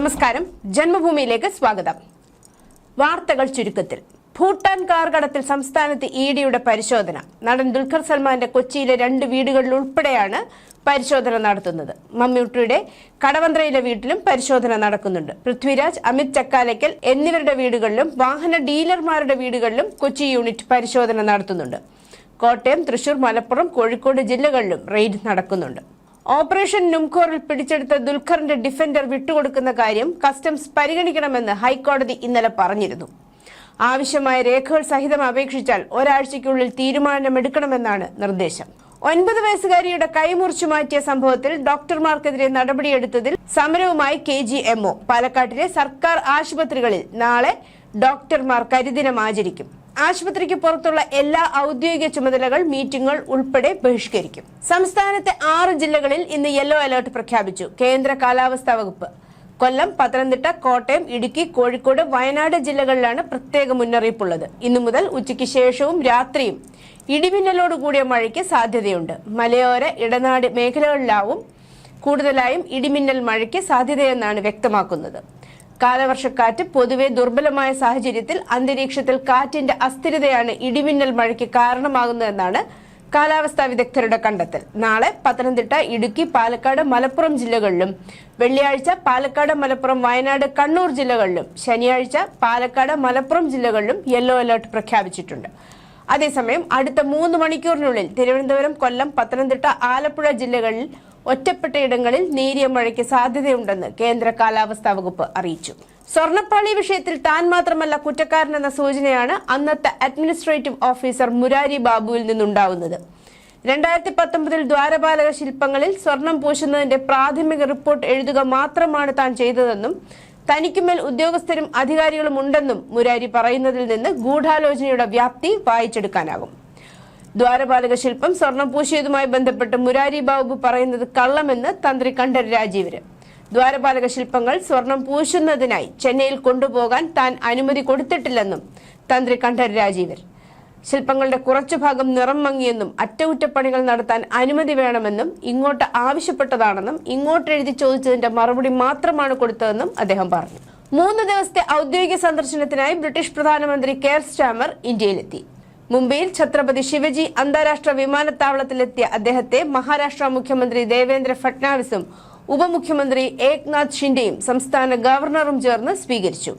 നമസ്കാരം. ജന്മഭൂമിയിലേക്ക് സ്വാഗതം. വാർത്തകൾ ചുരുക്കത്തിൽ. ഭൂട്ടാൻ കാർ കടത്തിൽ സംസ്ഥാനത്ത് ഇ ഡിയുടെ പരിശോധന. നടൻ ദുൽഖർ സൽമാന്റെ കൊച്ചിയിലെ രണ്ട് വീടുകളിൽ ഉൾപ്പെടെയാണ് പരിശോധന നടത്തുന്നത്. മമ്മൂട്ടിയുടെ കടവന്ത്രയിലെ വീട്ടിലും പരിശോധന നടക്കുന്നുണ്ട്. പൃഥ്വിരാജ് അമിത് ചക്കാലയ്ക്കൽ എന്നിവരുടെ വീടുകളിലും വാഹന ഡീലർമാരുടെ വീടുകളിലും കൊച്ചി യൂണിറ്റ് പരിശോധന നടത്തുന്നുണ്ട്. കോട്ടയം തൃശൂർ മലപ്പുറം കോഴിക്കോട് ജില്ലകളിലും റെയ്ഡ് നടക്കുന്നുണ്ട്. ഓപ്പറേഷൻ നുംകോറിൽ പിടിച്ചെടുത്ത ദുൽഖറിന്റെ ഡിഫൻഡർ വിട്ടുകൊടുക്കുന്ന കാര്യം കസ്റ്റംസ് പരിഗണിക്കണമെന്ന് ഹൈക്കോടതി ഇന്നലെ പറഞ്ഞിരുന്നു. ആവശ്യമായ രേഖകൾ സഹിതം അപേക്ഷിച്ചാൽ ഒരാഴ്ചയ്ക്കുള്ളിൽ തീരുമാനമെടുക്കണമെന്നാണ് നിർദ്ദേശം. ഒൻപത് വയസ്സുകാരിയുടെ കൈമുറിച്ചു മാറ്റിയ സംഭവത്തിൽ ഡോക്ടർമാർക്കെതിരെ നടപടിയെടുത്തതിൽ സമരവുമായി കെ ജി എംഒ പാലക്കാട്ടിലെ സർക്കാർ ആശുപത്രികളിൽ നാളെ ഡോക്ടർമാർ കരിദിനം ആചരിക്കും. ആശുപത്രിക്ക് പുറത്തുള്ള എല്ലാ ഔദ്യോഗിക ചുമതലകൾ മീറ്റിംഗുകൾ ഉൾപ്പെടെ ബഹിഷ്കരിക്കും. സംസ്ഥാനത്തെ ആറ് ജില്ലകളിൽ ഇന്ന് യെല്ലോ അലർട്ട് പ്രഖ്യാപിച്ചു. കേന്ദ്ര കാലാവസ്ഥാ വകുപ്പ്. കൊല്ലം പത്തനംതിട്ട കോട്ടയം ഇടുക്കി കോഴിക്കോട് വയനാട് ജില്ലകളിലാണ് പ്രത്യേക മുന്നറിയിപ്പുള്ളത്. ഇന്നു മുതൽ ഉച്ചയ്ക്ക് ശേഷവും രാത്രിയും ഇടിമിന്നലോട് കൂടിയ മഴയ്ക്ക് സാധ്യതയുണ്ട്. മലയോര ഇടനാട് മേഖലകളിലാവും കൂടുതലായും ഇടിമിന്നൽ മഴയ്ക്ക് സാധ്യതയെന്നാണ് വ്യക്തമാക്കുന്നത്. കാലവർഷക്കാറ്റ് പൊതുവെ ദുർബലമായ സാഹചര്യത്തിൽ അന്തരീക്ഷത്തിൽ കാറ്റിന്റെ അസ്ഥിരതയാണ് ഇടിമിന്നൽ മഴയ്ക്ക് കാരണമാകുന്നതെന്നാണ് കാലാവസ്ഥാ വിദഗ്ധരുടെ കണ്ടെത്തൽ. നാളെ പത്തനംതിട്ട ഇടുക്കി പാലക്കാട് മലപ്പുറം ജില്ലകളിലും വെള്ളിയാഴ്ച പാലക്കാട് മലപ്പുറം വയനാട് കണ്ണൂർ ജില്ലകളിലും ശനിയാഴ്ച പാലക്കാട് മലപ്പുറം ജില്ലകളിലും യെല്ലോ അലർട്ട് പ്രഖ്യാപിച്ചിട്ടുണ്ട്. അതേസമയം അടുത്ത മൂന്ന് മണിക്കൂറിനുള്ളിൽ തിരുവനന്തപുരം കൊല്ലം പത്തനംതിട്ട ആലപ്പുഴ ജില്ലകളിൽ ഒറ്റപ്പെട്ട ഇടങ്ങളിൽ നേരിയ മഴയ്ക്ക് സാധ്യതയുണ്ടെന്ന് കേന്ദ്ര കാലാവസ്ഥാ വകുപ്പ് അറിയിച്ചു. സ്വർണപ്പാളി വിഷയത്തിൽ താൻ മാത്രമല്ല കുറ്റക്കാരനെന്ന സൂചനയാണ് അന്നത്തെ അഡ്മിനിസ്ട്രേറ്റീവ് ഓഫീസർ മുരാരി ബാബുവിൽ നിന്നുണ്ടാവുന്നത്. രണ്ടായിരത്തി പത്തൊമ്പതിൽ ദ്വാരപാലക ശില്പങ്ങളിൽ സ്വർണം പൂശുന്നതിന്റെ പ്രാഥമിക റിപ്പോർട്ട് എഴുതുക മാത്രമാണ് താൻ ചെയ്തതെന്നും തനിക്കുമേൽ ഉദ്യോഗസ്ഥരും അധികാരികളും ഉണ്ടെന്നും മുരാരി പറയുന്നതിൽ നിന്ന് ഗൂഢാലോചനയുടെ വ്യാപ്തി വായിച്ചെടുക്കാനാകും. ദ്വാരപാലക ശില്പം സ്വർണം പൂശിയതുമായി ബന്ധപ്പെട്ട് മുരാരി ബാബു പറയുന്നത് കള്ളമെന്ന് തന്ത്രി കണ്ഠർ രാജീവര്. ദ്വാരപാലക ശില്പങ്ങൾ സ്വർണം പൂശുന്നതിനായി ചെന്നൈയിൽ കൊണ്ടുപോകാൻ താൻ അനുമതി കൊടുത്തിട്ടില്ലെന്നും തന്ത്രി കണ്ഠർ രാജീവർ ശില്പങ്ങളുടെ കുറച്ചു ഭാഗം നിറം മങ്ങിയെന്നും അറ്റകുറ്റപ്പണികൾ നടത്താൻ അനുമതി വേണമെന്നും ഇങ്ങോട്ട് ആവശ്യപ്പെട്ടതാണെന്നും ഇങ്ങോട്ട് എഴുതി ചോദിച്ചതിന്റെ മറുപടി മാത്രമാണ് കൊടുത്തതെന്നും അദ്ദേഹം പറഞ്ഞു. മൂന്ന് ദിവസത്തെ ഔദ്യോഗിക സന്ദർശനത്തിനായി ബ്രിട്ടീഷ് പ്രധാനമന്ത്രി കെയർ സ്റ്റാമർ ഇന്ത്യയിലെത്തി. മുംബൈയിൽ ഛത്രപതി ശിവജി അന്താരാഷ്ട്ര വിമാനത്താവളത്തിലെത്തിയ അദ്ദേഹത്തെ മഹാരാഷ്ട്ര മുഖ്യമന്ത്രി ദേവേന്ദ്ര ഫട്നാവിസും ഉപമുഖ്യമന്ത്രി ഏക്നാഥ് ഷിൻഡെയും സംസ്ഥാന ഗവർണറും ചേർന്ന് സ്വീകരിച്ചു.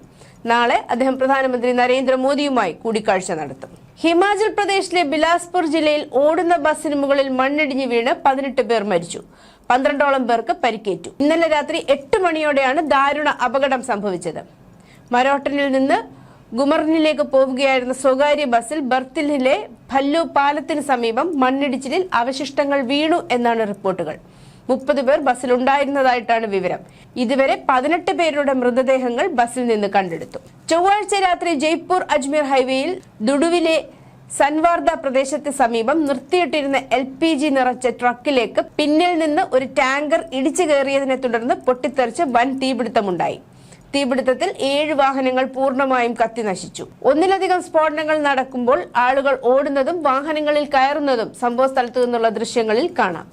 നാളെ അദ്ദേഹം പ്രധാനമന്ത്രി നരേന്ദ്രമോദിയുമായി കൂടിക്കാഴ്ച നടത്തും. ഹിമാചൽ പ്രദേശിലെ ബിലാസ്പൂർ ജില്ലയിൽ ഓടുന്ന ബസ്സിന് മുകളിൽ മണ്ണിടിഞ്ഞ് വീണ് പതിനെട്ട് പേർ മരിച്ചു. പന്ത്രണ്ടോളം പേർക്ക് പരിക്കേറ്റു. ഇന്നലെ രാത്രി എട്ട് മണിയോടെയാണ് ദാരുണ അപകടം സംഭവിച്ചത്. മരോട്ടനിൽ നിന്ന് ഗുമർനിലേക്ക് പോവുകയായിരുന്ന സ്വകാര്യ ബസ്സിൽ ബർത്തിലിലെ ഭല്ലു പാലത്തിന് സമീപം മണ്ണിടിച്ചിലിൽ അവശിഷ്ടങ്ങൾ വീണു എന്നാണ് റിപ്പോർട്ടുകൾ. മുപ്പത് പേർ ബസ്സിലുണ്ടായിരുന്നതായിട്ടാണ് വിവരം. ഇതുവരെ പതിനെട്ട് പേരുടെ മൃതദേഹങ്ങൾ ബസ്സിൽ നിന്ന് കണ്ടെടുത്തു. ചൊവ്വാഴ്ച രാത്രി ജയ്പൂർ അജ്മീർ ഹൈവേയിൽ ദുഡുവിലെ സൻവാർദ പ്രദേശത്ത് സമീപം നിർത്തിയിട്ടിരുന്ന എൽ പി ജി നിറച്ച ട്രക്കിലേക്ക് പിന്നിൽ നിന്ന് ഒരു ടാങ്കർ ഇടിച്ചു കയറിയതിനെ തുടർന്ന് പൊട്ടിത്തെറിച്ച് വൻ തീപിടുത്തമുണ്ടായി. തീപിടുത്തത്തിൽ ഏഴ് വാഹനങ്ങൾ പൂർണമായും കത്തിനശിച്ചു ഒന്നിലധികം സ്ഫോടനങ്ങൾ നടക്കുമ്പോൾ ആളുകൾ ഓടുന്നതും വാഹനങ്ങളിൽ കയറുന്നതും സംഭവ സ്ഥലത്തു നിന്നുള്ള ദൃശ്യങ്ങളിൽ കാണാം.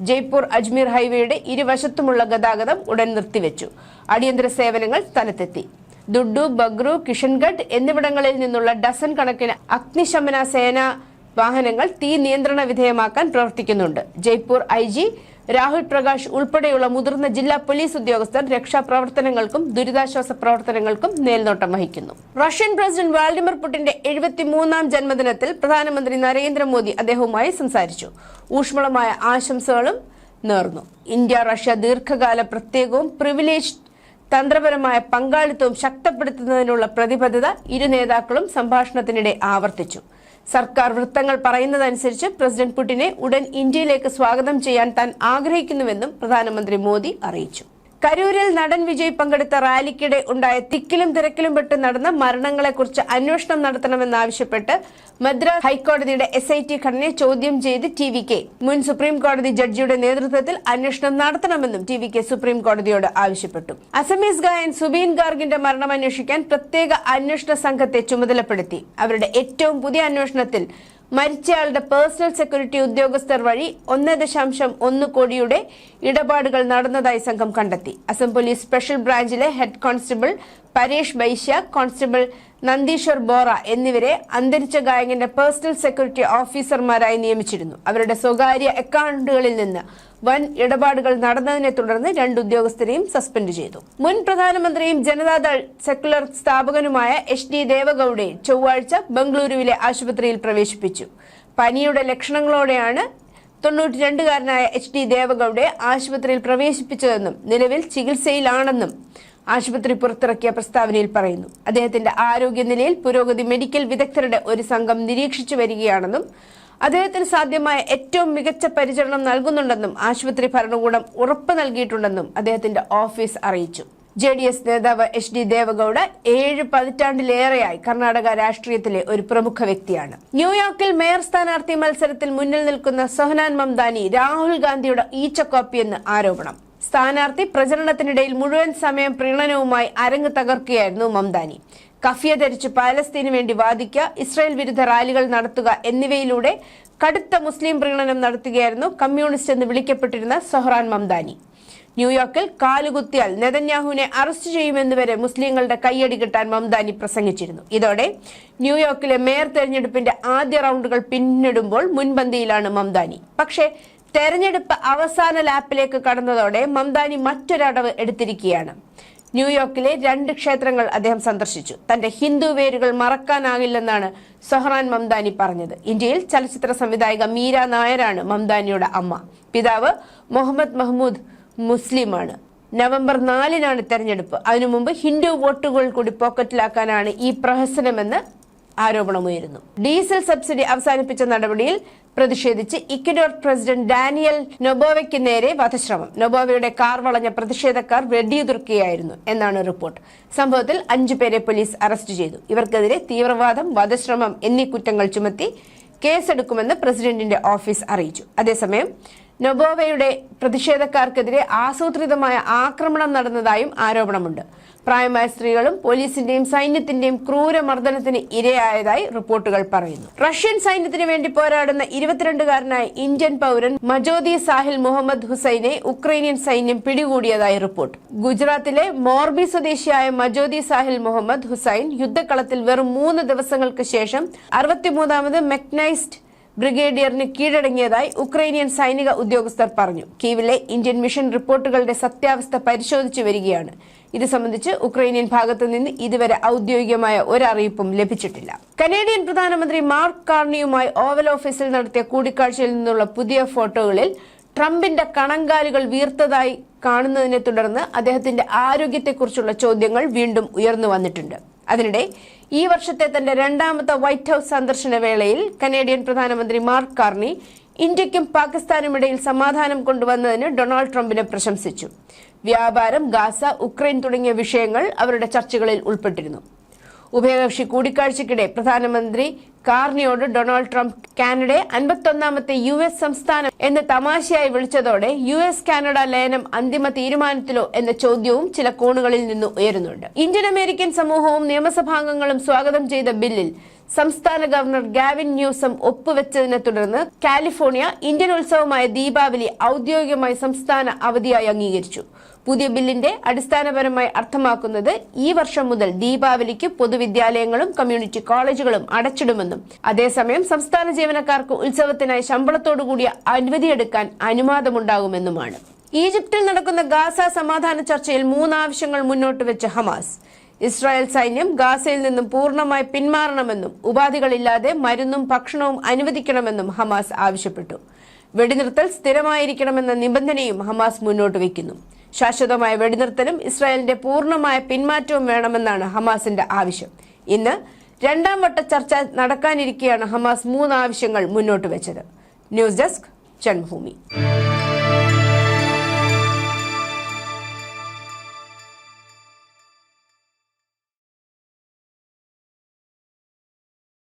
ജയ്പൂർ അജ്മീർ ഹൈവേയുടെ ഇരുവശത്തുമുള്ള ഗതാഗതം ഉടൻ നിർത്തിവെച്ചു. അടിയന്തര സേവനങ്ങൾ സ്ഥലത്തെത്തി. ദുഡു ബഗ്രു കിഷൻഗഡ് എന്നിവിടങ്ങളിൽ നിന്നുള്ള ഡസൻ കണക്കിന് അഗ്നിശമന സേന വാഹനങ്ങൾ തീ നിയന്ത്രണ വിധേയമാക്കാൻ പ്രവർത്തിക്കുന്നുണ്ട്. ജയ്പൂർ ഐ രാഹുൽ പ്രകാശ് ഉൾപ്പെടെയുള്ള മുതിർന്ന ജില്ലാ പോലീസ് ഉദ്യോഗസ്ഥർ രക്ഷാപ്രവർത്തനങ്ങൾക്കും ദുരിതാശ്വാസ പ്രവർത്തനങ്ങൾക്കും മേൽനോട്ടം വഹിക്കുന്നു. റഷ്യൻ പ്രസിഡന്റ് വ്ളാഡിമിർ പുടിന്റെ എഴുപത്തിമൂന്നാം ജന്മദിനത്തിൽ പ്രധാനമന്ത്രി നരേന്ദ്രമോദി അദ്ദേഹവുമായി സംസാരിച്ചു. ഊഷ്മളമായ ആശംസകളും നേർന്നു. ഇന്ത്യ റഷ്യ ദീർഘകാല പ്രത്യേകവും പ്രിവിലേജ് തന്ത്രപരമായ പങ്കാളിത്തവും ശക്തപ്പെടുത്തുന്നതിനുള്ള പ്രതിബദ്ധത ഇരു നേതാക്കളും സംഭാഷണത്തിനിടെ ആവർത്തിച്ചു. സർക്കാർ വൃത്തങ്ങൾ പറയുന്നതനുസരിച്ച് പ്രസിഡന്റ് പുടിനെ ഉടൻ ഇന്ത്യയിലേക്ക് സ്വാഗതം ചെയ്യാൻ താൻ ആഗ്രഹിക്കുന്നുവെന്നും പ്രധാനമന്ത്രി മോദി അറിയിച്ചു. കരൂരിൽ നടൻ വിജയ് പങ്കെടുത്ത റാലിക്കിടെ ഉണ്ടായ തിക്കിലും തിരക്കിലും പെട്ട് നടന്ന മരണങ്ങളെക്കുറിച്ച് അന്വേഷണം നടത്തണമെന്നാവശ്യപ്പെട്ട് മദ്രാസ് ഹൈക്കോടതിയുടെ എസ് ഐ ടി ഘടനയെ ചോദ്യം ചെയ്ത് ടി വി കെ. മുൻ സുപ്രീം കോടതി ജഡ്ജിയുടെ നേതൃത്വത്തിൽ അന്വേഷണം നടത്തണമെന്നും ടി വി കെ സുപ്രീം കോടതിയോട് ആവശ്യപ്പെട്ടു. അസമീസ് ഗായൻ സുബീൻ ഗാർഗിന്റെ മരണം അന്വേഷിക്കാൻ പ്രത്യേക അന്വേഷണ സംഘത്തെ ചുമതലപ്പെടുത്തി. അവരുടെ ഏറ്റവും പുതിയ അന്വേഷണത്തിൽ മരിച്ചയാളുടെ പേഴ്സണൽ സെക്യൂരിറ്റി ഉദ്യോഗസ്ഥർ വഴി ഒന്ന് ദശാംശം ഒന്ന് കോടിയുടെ ഇടപാടുകൾ നടന്നതായി സംഘം കണ്ടെത്തി. Assam police special ബ്രാഞ്ചിലെ head constable Paresh Baishya constable Nandeswar Bora എന്നിവരെ അന്തരിച്ച ഗായകന്റെ പേഴ്സണൽ സെക്യൂരിറ്റി ഓഫീസർമാരായി നിയമിച്ചിരുന്നു. അവരുടെ സ്വകാര്യ അക്കൗണ്ടുകളിൽ നിന്ന് വൻ ഇടപാടുകൾ നടന്നതിനെ തുടർന്ന് രണ്ട് ഉദ്യോഗസ്ഥരെയും സസ്പെൻഡ് ചെയ്തു. മുൻ പ്രധാനമന്ത്രിയും ജനതാദൾ സെക്കുലർ സ്ഥാപകനുമായ എച്ച് ഡി ദേവഗൌഡയെ ചൊവ്വാഴ്ച ബംഗളൂരുവിലെ ആശുപത്രിയിൽ പ്രവേശിപ്പിച്ചു. പനിയുടെ ലക്ഷണങ്ങളോടെയാണ് തൊണ്ണൂറ്റി രണ്ടുകാരനായ എച്ച് ഡി ദേവഗൌഡയെ ആശുപത്രിയിൽ പ്രവേശിപ്പിച്ചതെന്നും നിലവിൽ ചികിത്സയിലാണെന്നും ആശുപത്രി പുറത്തിറക്കിയ പ്രസ്താവനയിൽ പറയുന്നു. അദ്ദേഹത്തിന്റെ ആരോഗ്യനിലയിൽ പുരോഗതി മെഡിക്കൽ വിദഗ്ധരുടെ ഒരു സംഘം നിരീക്ഷിച്ചു വരികയാണെന്നും അദ്ദേഹത്തിന് സാധ്യമായ ഏറ്റവും മികച്ച പരിചരണം നൽകുന്നുണ്ടെന്നും ആശുപത്രി ഭരണകൂടം ഉറപ്പ് നൽകിയിട്ടുണ്ടെന്നും അദ്ദേഹത്തിന്റെ ഓഫീസ് അറിയിച്ചു. ജെ ഡി എസ് നേതാവ് എച്ച് ഡി ദേവഗൌഡ ഏഴ് പതിറ്റാണ്ടിലേറെയായി കർണാടക രാഷ്ട്രീയത്തിലെ ഒരു പ്രമുഖ വ്യക്തിയാണ്. ന്യൂയോർക്കിൽ മേയർ സ്ഥാനാർത്ഥി മത്സരത്തിൽ മുന്നിൽ നിൽക്കുന്ന സൊഹനാൻ മംദാനി രാഹുൽ ഗാന്ധിയുടെ ഈച്ചക്കോപ്പിയെന്ന് ആരോപണം. സ്ഥാനാർത്ഥി പ്രചരണത്തിനിടയിൽ മുഴുവൻ സമയം പ്രീണനവുമായി അരങ്ങ് തകർക്കുകയായിരുന്നു മംദാനി. കഫിയ ധരിച്ച് പാലസ്തീനു വേണ്ടി വാദിക്കുക ഇസ്രായേൽ വിരുദ്ധ റാലികൾ നടത്തുക എന്നിവയിലൂടെ കടുത്ത മുസ്ലിം പ്രീണനം നടത്തുകയായിരുന്നു കമ്മ്യൂണിസ്റ്റ് എന്ന് വിളിക്കപ്പെട്ടിരുന്ന സൊഹ്റാൻ മംദാനി. ന്യൂയോർക്കിൽ കാലുകുത്തിയാൽ നെതന്യാഹുവിനെ അറസ്റ്റ് ചെയ്യുമെന്നുവരെ മുസ്ലിങ്ങളുടെ കൈയടി കിട്ടാൻ മംദാനി പ്രസംഗിച്ചിരുന്നു. ഇതോടെ ന്യൂയോർക്കിലെ മേയർ തെരഞ്ഞെടുപ്പിന്റെ ആദ്യ റൗണ്ടുകൾ പിന്നിടുമ്പോൾ മുൻപന്തിയിലാണ് മംദാനി. പക്ഷേ തെരഞ്ഞെടുപ്പ് അവസാന ലാപ്പിലേക്ക് കടന്നതോടെ മംദാനി മറ്റൊരടവ് എടുത്തിരിക്കുകയാണ്. ന്യൂയോർക്കിലെ രണ്ട് ക്ഷേത്രങ്ങൾ അദ്ദേഹം സന്ദർശിച്ചു. തന്റെ ഹിന്ദു വേരുകൾ മറക്കാനാകില്ലെന്നാണ് സൊഹ്റാൻ മംദാനി പറഞ്ഞത്. ഇന്ത്യയിൽ ചലച്ചിത്ര സംവിധായിക മീര നായരാണ് മംദാനിയുടെ അമ്മ. പിതാവ് മുഹമ്മദ് മഹ്മൂദ് മുസ്ലിമാണ്. നവംബർ നാലിനാണ് തെരഞ്ഞെടുപ്പ്. അതിനു മുമ്പ് ഹിന്ദു വോട്ടുകൾ കൂടി പോക്കറ്റിലാക്കാനാണ് ഈ പ്രഹസനമെന്ന് ആരോപണമുയരുന്നു ഡീസൽ സബ്സിഡി അവസാനിപ്പിച്ച നടപടിയിൽ പ്രതിഷേധിച്ച് ഇക്വഡോർ പ്രസിഡന്റ് ഡാനിയൽ നൊബോവയ്ക്ക് നേരെ വധശ്രമം. നൊബോവയുടെ കാർ വളഞ്ഞ പ്രതിഷേധക്കാർ വെടിയുതിർക്കുകയായിരുന്നു എന്നാണ് റിപ്പോർട്ട്. സംഭവത്തിൽ അഞ്ചു പേരെ പോലീസ് അറസ്റ്റ് ചെയ്തു. ഇവർക്കെതിരെ തീവ്രവാദം വധശ്രമം എന്നീ കുറ്റങ്ങൾ ചുമത്തി കേസെടുക്കുമെന്ന് പ്രസിഡന്റിന്റെ ഓഫീസ് അറിയിച്ചു. അതേസമയം നൊബോവയുടെ പ്രതിഷേധക്കാർക്കെതിരെ ആസൂത്രിതമായ ആക്രമണം നടന്നതായും ആരോപണമുണ്ട്. പ്രായമായ സ്ത്രീകളും പോലീസിന്റെയും സൈന്യത്തിന്റെയും ക്രൂരമർദ്ദനത്തിന് ഇരയായതായി റിപ്പോർട്ടുകൾ പറയുന്നു. റഷ്യൻ സൈന്യത്തിന് വേണ്ടി പോരാടുന്ന ഇരുപത്തിരണ്ടുകാരനായ ഇന്ത്യൻ പൗരൻ മജോദി സാഹിൽ മുഹമ്മദ് ഹുസൈനെ ഉക്രൈനിയൻ സൈന്യം പിടികൂടിയതായി റിപ്പോർട്ട്. ഗുജറാത്തിലെ മോർബി സ്വദേശിയായ മജോദി സാഹിൽ മുഹമ്മദ് ഹുസൈൻ യുദ്ധക്കളത്തിൽ വെറും മൂന്ന് ദിവസങ്ങൾക്ക് ശേഷം അറുപത്തിമൂന്നാമത് മെക്നൈസ്ഡ് ബ്രിഗേഡിയറിന് കീഴടങ്ങിയതായി ഉക്രൈനിയൻ സൈനിക ഉദ്യോഗസ്ഥർ പറഞ്ഞു. കീവിലെ ഇന്ത്യൻ മിഷൻ റിപ്പോർട്ടുകളുടെ സത്യാവസ്ഥ പരിശോധിച്ചു വരികയാണ്. ഇത് സംബന്ധിച്ച് ഉക്രൈനിയൻ ഭാഗത്തു നിന്ന് ഇതുവരെ ഔദ്യോഗികമായ ഒരറിയിപ്പും ലഭിച്ചിട്ടില്ല. കനേഡിയൻ പ്രധാനമന്ത്രി മാർക്ക് കാർണിയുമായി ഓവൽ ഓഫീസിൽ നടത്തിയ കൂടിക്കാഴ്ചയിൽ നിന്നുള്ള പുതിയ ഫോട്ടോകളിൽ ട്രംപിന്റെ കണങ്കാലുകൾ വീർത്തതായി കാണുന്നതിനെ തുടർന്ന് അദ്ദേഹത്തിന്റെ ആരോഗ്യത്തെക്കുറിച്ചുള്ള ചോദ്യങ്ങൾ വീണ്ടും ഉയർന്നു വന്നിട്ടുണ്ട്. അതിനിടെ ഈ വർഷത്തെ തന്റെ രണ്ടാമത്തെ വൈറ്റ് ഹൌസ് സന്ദർശന വേളയിൽ കനേഡിയൻ പ്രധാനമന്ത്രി മാർക്ക് കാർണി ഇന്ത്യക്കും പാകിസ്ഥാനുമിടയിൽ സമാധാനം കൊണ്ടുവന്നതിന് ഡൊണാൾഡ് ട്രംപിനെ പ്രശംസിച്ചു. വ്യാപാരം ഗാസ ഉക്രൈൻ തുടങ്ങിയ വിഷയങ്ങൾ അവരുടെ ചർച്ചകളിൽ ഉൾപ്പെട്ടിരുന്നു. ഉഭയകക്ഷി കൂടിക്കാഴ്ചയ്ക്കിടെ പ്രധാനമന്ത്രി കാർണിയോട് ഡൊണാൾഡ് ട്രംപ് കാനഡയെ അൻപത്തൊന്നാമത്തെ യു എസ് സംസ്ഥാനം എന്ന് തമാശയായി വിളിച്ചതോടെ യു എസ് കാനഡ ലയനം അന്തിമ തീരുമാനത്തിലോ എന്ന ചോദ്യവും ചില കോണുകളിൽ നിന്ന് ഉയരുന്നുണ്ട്. ഇന്ത്യൻ അമേരിക്കൻ സമൂഹവും നിയമസഭാംഗങ്ങളും സ്വാഗതം ചെയ്ത ബില്ലിൽ സംസ്ഥാന ഗവർണർ ഗാവിൻ ന്യൂസം ഒപ്പുവെച്ചതിനെ തുടർന്ന് കാലിഫോർണിയ ഇന്ത്യൻ ഉത്സവമായ ദീപാവലി ഔദ്യോഗികമായി സംസ്ഥാന അവധിയായി അംഗീകരിച്ചു. പുതിയ ബില്ലിന്റെ അടിസ്ഥാനപരമായി അർത്ഥമാക്കുന്നത് ഈ വർഷം മുതൽ ദീപാവലിക്ക് പൊതുവിദ്യാലയങ്ങളും കമ്മ്യൂണിറ്റി കോളേജുകളും അടച്ചിടുമെന്നും അതേസമയം സംസ്ഥാന ജീവനക്കാർക്ക് ഉത്സവത്തിനായി ശമ്പളത്തോടുകൂടിയ അനുമതിയെടുക്കാൻ അനുവാദമുണ്ടാകുമെന്നുമാണ്. ഈജിപ്തിൽ നടക്കുന്ന ഗാസ സമാധാന ചർച്ചയിൽ മൂന്നാവശ്യങ്ങൾ മുന്നോട്ട് വെച്ച് ഹമാസ്. ഇസ്രായേൽ സൈന്യം ഗാസയിൽ നിന്നും പൂർണമായി പിന്മാറണമെന്നും ഉപാധികളില്ലാതെ മരുന്നും ഭക്ഷണവും അനുവദിക്കണമെന്നും ഹമാസ് ആവശ്യപ്പെട്ടു. വെടിനിർത്തൽ സ്ഥിരമായിരിക്കണമെന്ന നിബന്ധനയും ഹമാസ് മുന്നോട്ട് വയ്ക്കുന്നു. ശാശ്വതമായ വെടിനിർത്തലും ഇസ്രായേലിന്റെ പൂർണമായ പിന്മാറ്റവും വേണമെന്നാണ് ഹമാസിന്റെ ആവശ്യം. ഇന്ന് രണ്ടാം വട്ട ചർച്ച നടക്കാനിരിക്കെയാണ് ഹമാസ് മൂന്ന് ആവശ്യങ്ങൾ മുന്നോട്ട് വെച്ചത്. News desk Janmabhumi.